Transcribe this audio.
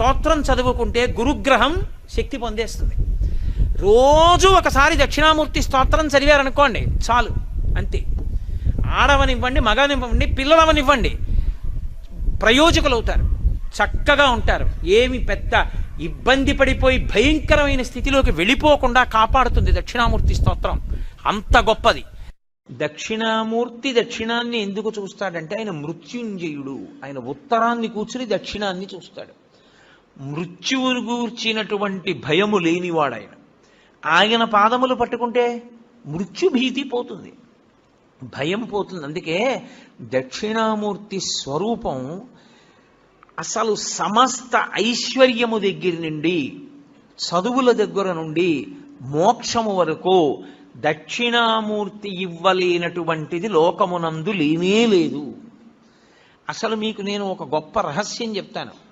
స్తోత్రం చదువుకుంటే గురుగ్రహం శక్తి పొందేస్తుంది. రోజు ఒకసారి దక్షిణామూర్తి స్తోత్రం చదివారనుకోండి చాలు అంతే. ఆడవనివ్వండి మగనివ్వండి పిల్లలవనివ్వండి ప్రయోజకులు అవుతారు చక్కగా ఉంటారు. ఏమి పెద్ద ఇబ్బంది పడిపోయి భయంకరమైన స్థితిలోకి వెళ్ళిపోకుండా కాపాడుతుంది దక్షిణామూర్తి స్తోత్రం. అంత గొప్పది. దక్షిణామూర్తి దక్షిణాన్ని ఎందుకు చూస్తాడంటే ఆయన మృత్యుంజయుడు. ఆయన ఉత్తరాన్ని కూర్చుని దక్షిణాన్ని చూస్తాడు. మృత్యువును గూర్చినటువంటి భయము లేనివాడాయన ఆయన పాదములు పట్టుకుంటే మృత్యుభీతి పోతుంది. భయం పోతుంది. అందుకే దక్షిణామూర్తి స్వరూపం అసలు సమస్త ఐశ్వర్యము దగ్గర నుండి చదువుల దగ్గర నుండి మోక్షము వరకు దక్షిణామూర్తి ఇవ్వలేనటువంటిది లోకమునందు లేనే లేదు. అసలు మీకు నేను ఒక గొప్ప రహస్యం చెప్తాను.